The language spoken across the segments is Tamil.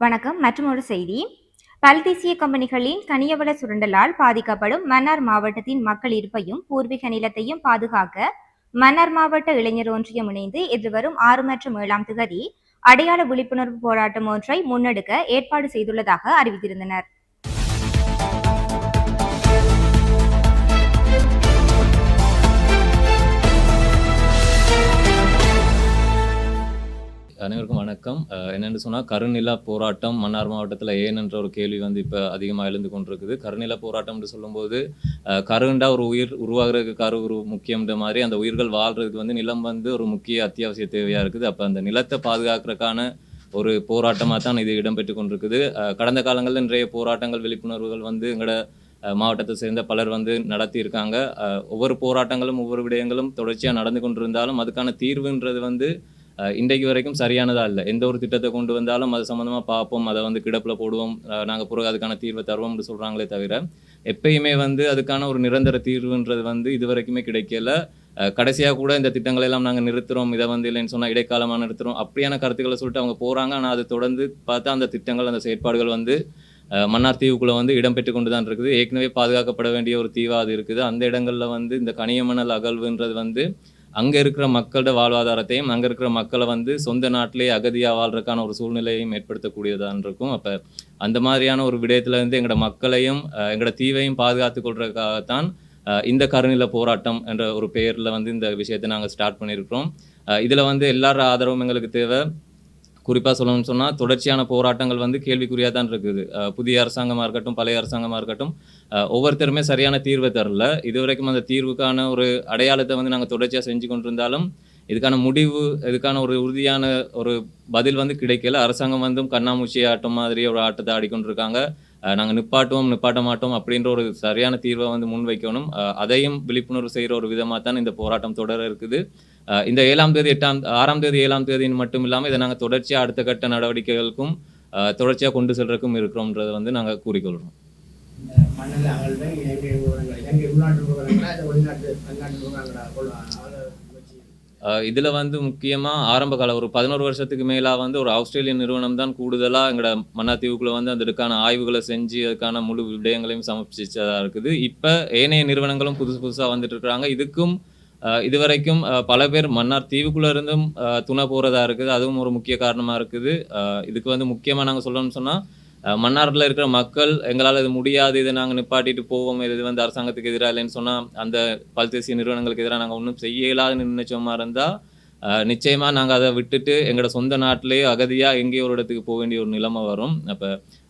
வணக்கம் மற்றும் ஒரு செய்தி. பல்தேசிய கம்பெனிகளின் கனியவள சுரண்டலால் பாதிக்கப்படும் மன்னார் மாவட்டத்தின் மக்கள் இருப்பையும் பூர்வீக நிலத்தையும் பாதுகாக்க மன்னார் மாவட்ட இளைஞர் ஒன்றியம் இணைந்து எதிர்வரும் ஆறு மற்றும் ஏழாம் திகதி அடையாள விழிப்புணர்வு போராட்டம் ஒன்றை முன்னெடுக்க ஏற்பாடு செய்துள்ளதாக அறிவித்திருந்தனர். வணக்கம் என்னென்னு சொன்னால் கருநில போராட்டம் மன்னார் மாவட்டத்தில் ஏன் என்ற ஒரு கேள்வி வந்து இப்போ அதிகமாக எழுந்து கொண்டிருக்குது. கருநில போராட்டம்னு சொல்லும்போது கருண்டா ஒரு உயிர் உருவாகிறதுக்கு கரு ஒரு முக்கியன்ற மாதிரி அந்த உயிர்கள் வாழ்கிறதுக்கு வந்து நிலம் வந்து ஒரு முக்கிய அத்தியாவசிய தேவையாக இருக்குது. அப்போ அந்த நிலத்தை பாதுகாக்கிறதுக்கான ஒரு போராட்டமாக தான் இது இடம்பெற்று கொண்டிருக்குது. கடந்த காலங்களில் நிறைய போராட்டங்கள் விழிப்புணர்வுகள் வந்து எங்களோட மாவட்டத்தை சேர்ந்த பலர் வந்து நடத்தியிருக்காங்க. ஒவ்வொரு போராட்டங்களும் ஒவ்வொரு விடயங்களும் தொடர்ச்சியாக நடந்து கொண்டிருந்தாலும் அதுக்கான தீர்வுன்றது வந்து இன்றைக்கு வரைக்கும் சரியானதாக இல்லை எந்த ஒரு திட்டத்தை கொண்டு வந்தாலும் அது சம்மந்தமாக பார்ப்போம் அதை வந்து கிடப்பில் போடுவோம் நாங்கள் பிறகு அதுக்கான தீர்வை தருவோம்னு சொல்கிறாங்களே தவிர எப்பயுமே வந்து அதுக்கான ஒரு நிரந்தர தீர்வுன்றது வந்து இது வரைக்குமே கிடைக்கல. கடைசியாக கூட இந்த திட்டங்களை எல்லாம் நாங்கள் நிறுத்துறோம் இதை வந்து இல்லைன்னு சொன்னால் இடைக்காலமாக நிறுத்துறோம் அப்படியான கருத்துக்களை சொல்லிட்டு அவங்க போகிறாங்க ஆனால் அது தொடர்ந்து பார்த்தா அந்த திட்டங்கள் அந்த செயற்பாடுகள் வந்து மன்னார் தீவுக்குள்ளே வந்து இடம்பெற்று கொண்டு தான் இருக்குது. ஏற்கனவே பாதுகாக்கப்பட வேண்டிய ஒரு தீவாக அது இருக்குது. அந்த இடங்களில் வந்து இந்த கனியமணல் அகழ்வுன்றது வந்து அங்கே இருக்கிற மக்களோட வாழ்வாதாரத்தையும் அங்கே இருக்கிற மக்களை வந்து சொந்த நாட்டிலே அகதியாக வாழ்றதுக்கான ஒரு சூழ்நிலையும் ஏற்படுத்தக்கூடியதான் இருக்கும். அப்போ அந்த மாதிரியான ஒரு விடயத்துலேருந்து எங்களோட மக்களையும் அஹ், எங்களோட தீவையும் பாதுகாத்து கொள்றதுக்காகத்தான் இந்த கருநில போராட்டம் என்ற ஒரு பெயரில் வந்து இந்த விஷயத்தை நாங்கள் ஸ்டார்ட் பண்ணியிருக்கிறோம். இதில் வந்து எல்லார ஆதரவும் எங்களுக்கு தேவை. குறிப்பாக சொல்லணும்னு சொன்னால் தொடர்ச்சியான போராட்டங்கள் வந்து கேள்விக்குறியாக தான் இருக்குது. புதிய அரசாங்கமாக இருக்கட்டும் பழைய அரசாங்கமாக இருக்கட்டும் ஒவ்வொருத்தருமே சரியான தீர்வை தரல. இதுவரைக்கும் அந்த தீர்வுக்கான ஒரு அடையாளத்தை வந்து நாங்கள் தொடர்ச்சியாக செஞ்சு கொண்டிருந்தாலும் இதுக்கான முடிவு இதுக்கான ஒரு உறுதியான ஒரு பதில் வந்து கிடைக்கல. அரசாங்கம் வந்து கண்ணாமூச்சி ஆட்டம் மாதிரி ஒரு ஆட்டத்தை ஆடிக்கொண்டிருக்காங்க. நாங்கள் நிப்பாட்டுவோம் நிப்பாட்ட மாட்டோம் அப்படின்ற ஒரு சரியான தீர்வை வந்து முன்வைக்கணும். அதையும் விழிப்புணர்வு செய்கிற ஒரு விதமாக தான் இந்த போராட்டம் தொடர இருக்குது. இந்த ஏழாம் தேதி எட்டாம் ஆறாம் தேதி ஏழாம் தேதின்னு மட்டும் இல்லாமல் இதை நாங்கள் தொடர்ச்சியாக அடுத்த கட்ட நடவடிக்கைகளுக்கும் தொடர்ச்சியாக கொண்டு செல்றதுக்கும் இருக்கிறோம்ன்றதை வந்து நாங்கள் கூறிக்கொள்கிறோம் இதில் வந்து முக்கியமாக ஆரம்ப கால ஒரு பதினோரு வருஷத்துக்கு மேலாக வந்து ஒரு ஆஸ்திரேலியன் நிறுவனம் தான் கூடுதலாக எங்களோட மன்னாத்தீவுக்குள்ள வந்து அதுக்கான ஆய்வுகளை செஞ்சு அதுக்கான முழு விடயங்களையும் சமர்ப்பிச்சதாக இருக்குது. இப்போ ஏனைய நிறுவனங்களும் புதுசு புதுசாக வந்துட்டு இருக்கிறாங்க. இதுக்கும் இதுவரைக்கும் பல பேர் மன்னார் தீவுக்குள்ளே இருந்தும் துணை போகிறதா இருக்குது. அதுவும் ஒரு முக்கிய காரணமாக இருக்குது. இதுக்கு வந்து முக்கியமாக நாங்கள் சொல்லணும்னு சொன்னால் மன்னாரில் இருக்கிற மக்கள் எங்களால் இது முடியாது இதை நாங்கள் நிப்பாட்டிட்டு போவோம் இது வந்து அரசாங்கத்துக்கு எதிராக இல்லைன்னு சொன்னால் அந்த பல்தேசிய நிறுவனங்களுக்கு எதிராக நாங்கள் ஒன்றும் செய்ய இயலாதுன்னு நினைச்சோமா இருந்தால் நிச்சயமாக நாங்கள் அதை விட்டுட்டு எங்களோட சொந்த நாட்டிலேயே அகதியாக எங்கேயோ ஒரு இடத்துக்கு போக வேண்டிய ஒரு நிலைமை வரும். அப்போ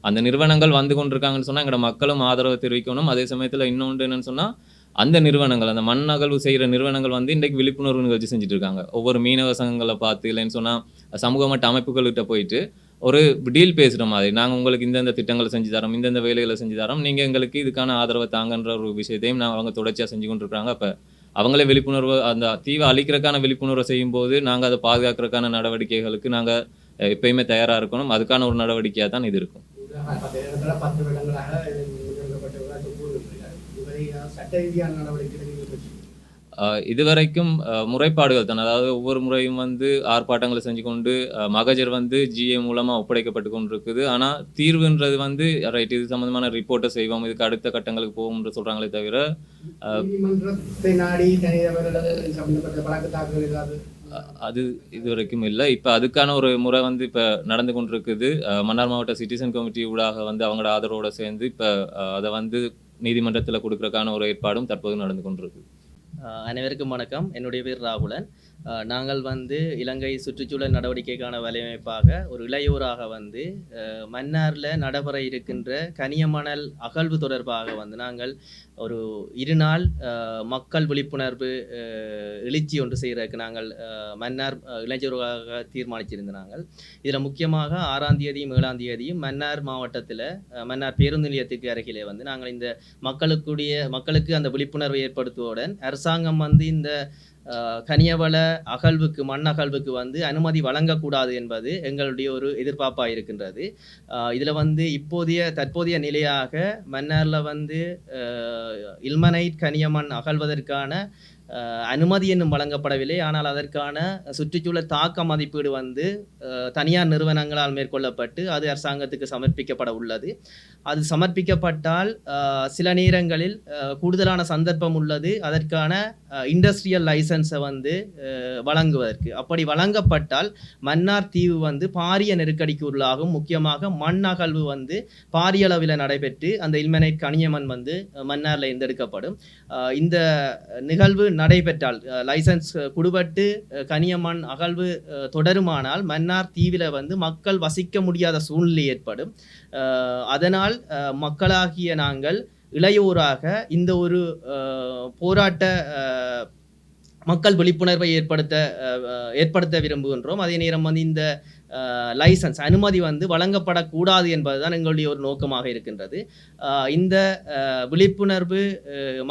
அந்த நிறுவனங்கள் வந்து கொண்டிருக்காங்கன்னு சொன்னால் எங்களோட மக்களும் ஆதரவு தெரிவிக்கணும். அதே சமயத்தில் இன்னொன்று என்னன்னு சொன்னால் அந்த நிறுவனங்கள் அந்த மண் அகழ்வு செய்கிற நிறுவனங்கள் வந்து இன்றைக்கு விழிப்புணர்வு நிகழ்ச்சி செஞ்சுட்டு இருக்காங்க ஒவ்வொரு மீனவ சங்கங்களை பார்த்து இல்லைன்னு சொன்னால் சமூக மட்ட அமைப்புகள்கிட்ட போயிட்டு ஒரு டீல் பேசுகிற மாதிரி நாங்கள் உங்களுக்கு இந்தந்த திட்டங்களை செஞ்சு தரோம் இந்தந்த வேலைகளை செஞ்சு தரோம் நீங்கள் எங்களுக்கு இதுக்கான ஆதரவை தாங்கன்ற ஒரு விஷயத்தையும் நாங்கள் அவங்க தொடர்ச்சியாக செஞ்சு கொண்டிருக்காங்க அப்போ அவங்களே விழிப்புணர்வு அந்த தீவை அழிக்கிறதுக்கான விழிப்புணர்வை செய்யும்போது நாங்கள் அதை பாதுகாக்கிறதுக்கான நடவடிக்கைகளுக்கு நாங்கள் எப்பயுமே தயாராக இருக்கணும். அதுக்கான ஒரு நடவடிக்கையாக தான் இது இருக்கும். சட்ட ரீதியான நடவடிக்கைகளை இதுவரைக்கும் முறைப்பாடுகள் தான். அதாவது ஒவ்வொரு முறையும் வந்து ஆர்ப்பாட்டங்களை செஞ்சு கொண்டு மகஜர் வந்து ஜிஏ மூலமாக ஒப்படைக்கப்பட்டு கொண்டிருக்குது. ஆனால் தீர்வுன்றது வந்து ரைட் இது சம்மந்தமான ரிப்போர்ட்டை செய்வோம். இதுக்கு அடுத்த கட்டங்களுக்கு போகும்னு சொல்கிறாங்களே தவிர அது இது வரைக்கும் இல்லை. இப்போ அதுக்கான ஒரு முறை வந்து இப்போ நடந்து கொண்டிருக்குது. மன்னார் மாவட்ட சிட்டிசன் கமிட்டி ஊடாக வந்து அவங்களோட ஆதரவோட சேர்ந்து இப்போ அதை வந்து நீதிமன்றத்தில் கொடுக்கறதுக்கான ஒரு ஏற்பாடும் தற்போது நடந்து கொண்டிருக்கு. அனைவருக்கும் வணக்கம். என்னுடைய பேர் ராகுலன். நாங்கள் வந்து இலங்கை சுற்றுச்சூழல் நடவடிக்கைக்கான வலையமைப்பாக ஒரு இளையோராக வந்து மன்னாரில் நடைபெற இருக்கின்ற கனியமணல் அகழ்வு தொடர்பாக வந்து நாங்கள் ஒரு இருநாள் மக்கள் விழிப்புணர்வு எழுச்சி ஒன்று செய்கிறதுக்கு நாங்கள் மன்னார் அஹ் இளைஞர்களாக தீர்மானிச்சிருந்த நாங்கள். இதில் முக்கியமாக ஆறாம் தேதியும் ஏழாம் தேதியும் மன்னார் மாவட்டத்தில் மன்னார் பேருந்து நிலையத்துக்கு அருகிலே வந்து நாங்கள் இந்த மக்களுக்குடைய மக்களுக்கு அந்த விழிப்புணர்வை ஏற்படுத்துவதுடன் அரசாங்கம் வந்து இந்த கனியவள அகழ்வுக்கு மண் அகழ்வுக்கு வந்து அனுமதி வழங்கக்கூடாது என்பது எங்களுடைய ஒரு எதிர்பார்ப்பாக இருக்கின்றது. இதில் வந்து இப்போதைய தற்போதைய நிலையாக மன்னாரில் வந்து இல்மனைட் கனியமண் அகழ்வதற்கான அனுமதி என்னும் வழங்கப்படவில்லை. ஆனால் அதற்கான சுற்றுச்சூழல் தாக்க மதிப்பீடு வந்து தனியார் நிறுவனங்களால் மேற்கொள்ளப்பட்டு அது அரசாங்கத்துக்கு சமர்ப்பிக்கப்பட உள்ளது. அது சமர்ப்பிக்கப்பட்டால் சில நேரங்களில் கூடுதலான சந்தர்ப்பம் உள்ளது. அதற்கான இண்டஸ்ட்ரியல் லைசன்ஸை வந்து வழங்குவதற்கு. அப்படி வழங்கப்பட்டால் மன்னார் தீவு வந்து பாரிய நெருக்கடிக்கு உள்ளாகும். முக்கியமாக மண் அகழ்வு வந்து பாரிய அளவில் நடைபெற்று அந்த இல்மனைட் கனியமன் வந்து மன்னாரில் எந்தெடுக்கப்படும். இருந்தெடுக்கப்படும் இந்த நிகழ்வு நடைபெற்றால் லைசன்ஸ் குடுபட்டு அஹ், கனியமண் அகழ்வு தொடருமானால் மன்னார் தீவில் வந்து மக்கள் வசிக்க முடியாத சூழ்நிலை ஏற்படும். அதனால் மக்களாகிய நாங்கள் இளையோராக இந்த ஒரு போராட்ட மக்கள் விழிப்புணர்வை ஏற்படுத்த ஏற்படுத்த விரும்புகின்றோம். அதே நேரம் வந்து இந்த லைசன்ஸ் அனுமதி வந்து வழங்கப்படக்கூடாது என்பதுதான் எங்களுடைய ஒரு நோக்கமாக இருக்கின்றது. இந்த விழிப்புணர்வு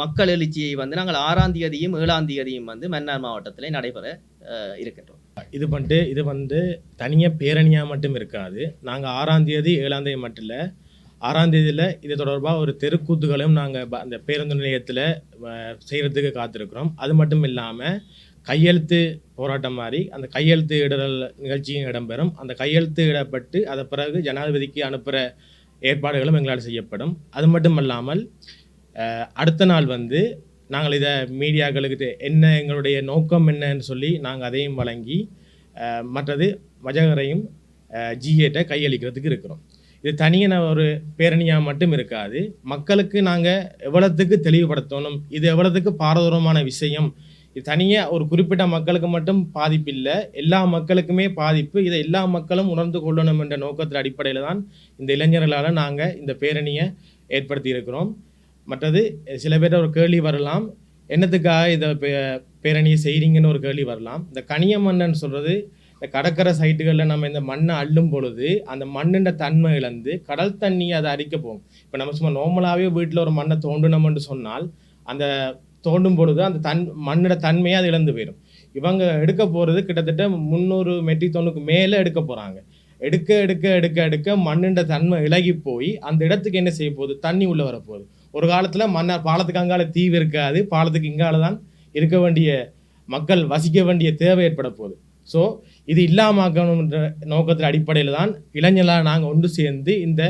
மக்கள் எழுச்சியை வந்து நாங்கள் ஆறாம் தேதியும் ஏழாம் தேதியும் வந்து மன்னார் மாவட்டத்தில் நடைபெற இருக்கின்றோம். இது பண்ணிட்டு இது வந்து தனியாக பேரணியாக மட்டும் இருக்காது. நாங்கள் ஆறாம் தேதி ஏழாம் தேதி மட்டும் இல்லை. ஆறாம் தேதியில் இது தொடர்பாக ஒரு தெருக்கூத்துகளும் நாங்கள் அந்த பேருந்து நிலையத்தில் செய்கிறதுக்கு காத்திருக்கிறோம். அது மட்டும் இல்லாமல் கையெழுத்து போராட்டம் மாதிரி அந்த கையெழுத்து இடல் நிகழ்ச்சியும் இடம்பெறும். அந்த கையெழுத்து இடப்பட்டு அதை பிறகு ஜனாதிபதிக்கு அனுப்புகிற ஏற்பாடுகளும் எங்களால் செய்யப்படும். அது மட்டும் இல்லாமல் அடுத்த நாள் வந்து நாங்கள் இதை மீடியாக்களுக்கு என்ன எங்களுடைய நோக்கம் என்னன்னு சொல்லி நாங்கள் அதையும் வழங்கி மற்றது மஜகரையும் ஜிஏட்டை கையளிக்கிறதுக்கு இருக்கிறோம். இது தனியான ஒரு பேரணியாக மட்டும் இருக்காது. மக்களுக்கு நாங்கள் எவ்வளோத்துக்கு தெளிவுபடுத்தணும் இது எவ்வளோத்துக்கு பாரதூரமான விஷயம் இது தனியாக ஒரு குறிப்பிட்ட மக்களுக்கு மட்டும் பாதிப்பு இல்லை. எல்லா மக்களுக்குமே பாதிப்பு. இதை எல்லா மக்களும் உணர்ந்து கொள்ளணும் என்ற நோக்கத்தின் அடிப்படையில் தான் இந்த இளைஞர்களால் நாங்கள் இந்த பேரணியை ஏற்படுத்தி இருக்கிறோம். மற்றது சில பேர் ஒரு கேள்வி வரலாம். என்னத்துக்காக இதை பே- பேரணியை செய்கிறீங்கன்னு ஒரு கேள்வி வரலாம். இந்த கனியமண்ணன் சொல்கிறது இந்த கடற்கரை சைட்டுகளில் நம்ம இந்த மண்ணை அள்ளும் பொழுது அந்த மண்ணுன்ற தன்மை இழந்து கடல் தண்ணியை அதை அரிக்க போகும். இப்போ நம்ம சும்மா நார்மலாகவே வீட்டில் ஒரு மண்ணை தோண்டணும்னு சொன்னால் அந்த தோண்டும் பொழுது அந்த தன் மண்ணோட தன்மையை அது இழந்து போயிடும் இவங்க எடுக்க போகிறது கிட்டத்தட்ட முந்நூறு மெட்ரிக் டன்னுக்கு மேலே எடுக்க போகிறாங்க எடுக்க எடுக்க எடுக்க எடுக்க மண்ணுன்ற தன்மை இலகி போய் அந்த இடத்துக்கு என்ன செய்ய போகுது? தண்ணி உள்ளே வரப்போகுது ஒரு காலத்தில் மன்னர் பாலத்துக்கு அங்கால தீவு இருக்காது பாலத்துக்கு இங்கால தான் இருக்க வேண்டிய மக்கள் வசிக்க வேண்டிய தேவை ஏற்பட போகுது. ஸோ இது இல்லாமக்கணுன்ற நோக்கத்தின் அடிப்படையில் தான் இளைஞர்களாக நாங்கள் ஒன்று சேர்ந்து இந்த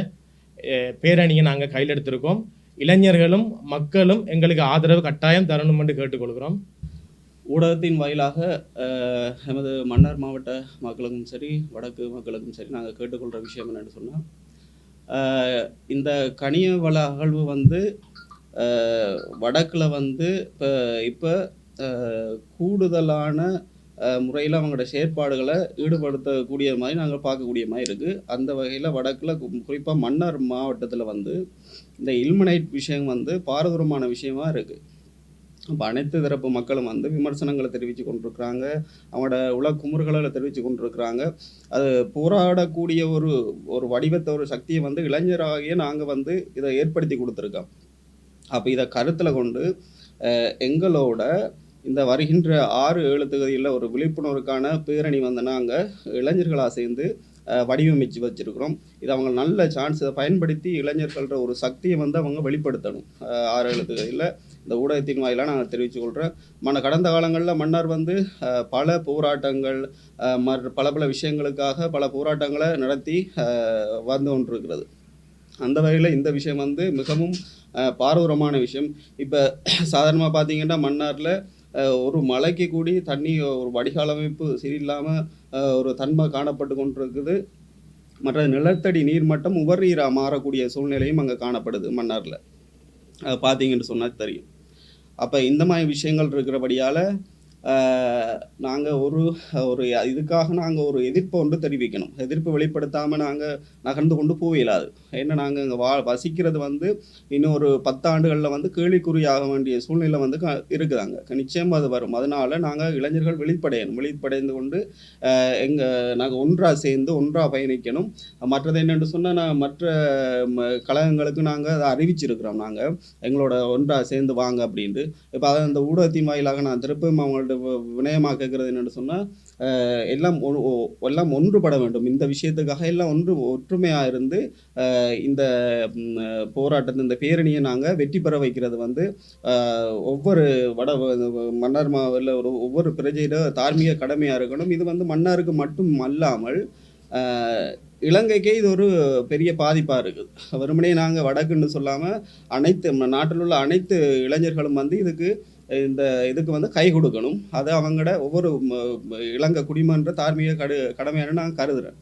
பேரணியை நாங்கள் கையில் எடுத்திருக்கோம். இளைஞர்களும் மக்களும் எங்களுக்கு ஆதரவு கட்டாயம் தரணும் என்று கேட்டுக்கொள்கிறோம். ஊடகத்தின் வாயிலாக எமது மன்னார் மாவட்ட மக்களுக்கும் சரி வடக்கு மக்களுக்கும் சரி நாங்கள் கேட்டுக்கொள்கிற விஷயம் என்னென்னு சொன்னால் இந்த கனிய வள அகழ்வு வந்து வடக்கில் வந்து இப்போ இப்போ கூடுதலான முறையில் அவங்களோட செயற்பாடுகளை ஈடுபடுத்தக்கூடிய மாதிரி நாங்கள் பார்க்கக்கூடிய மாதிரி இருக்குது அந்த வகையில் வடக்கில் குறிப்பாக மன்னார் மாவட்டத்தில் வந்து இந்த இல்மனைட் விஷயம் வந்து பாரதூரமான விஷயமா இருக்குது அப்போ அனைத்து தரப்பு மக்களும் வந்து விமர்சனங்களை தெரிவித்து கொண்டிருக்கிறாங்க. அவங்களோட உல குமுறுகளை தெரிவித்து கொண்டிருக்கிறாங்க. அது போராடக்கூடிய ஒரு ஒரு வடிவத்தை ஒரு சக்தியை வந்து இளைஞராகிய நாங்கள் வந்து இதை ஏற்படுத்தி கொடுத்துருக்கோம். அப்போ இதை கருத்தில் கொண்டு எங்களோட இந்த வருகின்ற ஆறு ஏழு தொகுதியில் ஒரு விழிப்புணர்வுக்கான பேரணி வந்து நாங்கள் இளைஞர்களாக சேர்ந்து வடிவமைச்சு வச்சுருக்கிறோம். இது அவங்க நல்ல சான்ஸ் இதை பயன்படுத்தி இளைஞர்கள்ற ஒரு சக்தியை வந்து அவங்க வெளிப்படுத்தணும். அஹ், ஆறு இந்த ஊடகத்தின் வாயிலாக நான் தெரிவித்து கொள்கிறேன் மன கடந்த காலங்களில் மன்னர் வந்து பல போராட்டங்கள் மற் பல பல விஷயங்களுக்காக பல போராட்டங்களை நடத்தி வந்து கொண்டிருக்கிறது. அந்த வகையில் இந்த விஷயம் வந்து மிகவும் அஹ், பாரதூரமான விஷயம். இப்போ சாதாரணமாக பார்த்தீங்கன்னா மன்னாரில் ஒரு மலைக்கு கூடி தண்ணி ஒரு வடிகால் அமைப்பு சரியில்லாமல் ஒரு தன்மை காணப்பட்டு கொண்டிருக்குது. மற்ற நிலத்தடி நீர்மட்டம் உபர்நீராக மாறக்கூடிய சூழ்நிலையும் அங்கே காணப்படுது மன்னாரில். பார்த்தீங்கன்னு சொன்னால் தெரியும். அப்போ இந்த மாதிரி விஷயங்கள் இருக்கிறபடியால் நாங்கள் ஒரு ஒரு இதுக்காக நாங்கள் ஒரு எதிர்ப்பை ஒன்று தெரிவிக்கணும். எதிர்ப்பு வெளிப்படுத்தாமல் நாங்கள் நகர்ந்து கொண்டு போக இயலாது. ஏன்னா நாங்கள் இங்கே வா வசிக்கிறது வந்து இன்னும் ஒரு பத்தாண்டுகளில் வந்து கேள்விக்குறியாக வேண்டிய சூழ்நிலை வந்து க இருக்குதாங்க. நிச்சயம் அது வரும். அதனால் நாங்கள் இளைஞர்கள் வெளிப்படையணும். வெளிப்படைந்து கொண்டு எங்கள் நாங்கள் ஒன்றாக சேர்ந்து ஒன்றாக பயணிக்கணும். மற்றது என்னென்று சொன்னால் நான் மற்ற ம, கழகங்களுக்கு நாங்கள் அதை அறிவிச்சிருக்கிறோம். நாங்கள் எங்களோட ஒன்றாக சேர்ந்து வாங்க அப்படின்ட்டு. இப்போ அதை அந்த ஊடகத்தின் வாயிலாக நான் திருப்பியும் அவங்கள்ட்ட வினயமாக கேட்குறது என்னென்னு சொன்னால் எல்லாம் ஒ- எல்லாம் ஒன்றுபட வேண்டும். இந்த விஷயத்துக்காக எல்லாம் ஒன்று ஒற்றுமையாக இருந்து இந்த போராட்டத்தை இந்த பேரணியை நாங்கள் வெற்றி பெற வைக்கிறது வந்து ஒவ்வொரு வட மன்னார் மாவில் ஒரு ஒவ்வொரு பிரஜையிட தார்மீக கடமையாக இருக்கணும். இது வந்து மன்னாருக்கு மட்டும் அல்லாமல் இலங்கைக்கே இது ஒரு பெரிய பாதிப்பாக இருக்குது. வெறுமனே நாங்கள் வடக்குன்னு சொல்லாமல் அனைத்து நம்ம நாட்டில் உள்ள அனைத்து இளைஞர்களும் வந்து இதுக்கு இந்த இதுக்கு வந்து கை கொடுக்கணும். அது அவங்களோட ஒவ்வொரு ம- இலங்கை குடிமன்ற தார்மீக கடு கடமையான நான் கருதுகிறேன்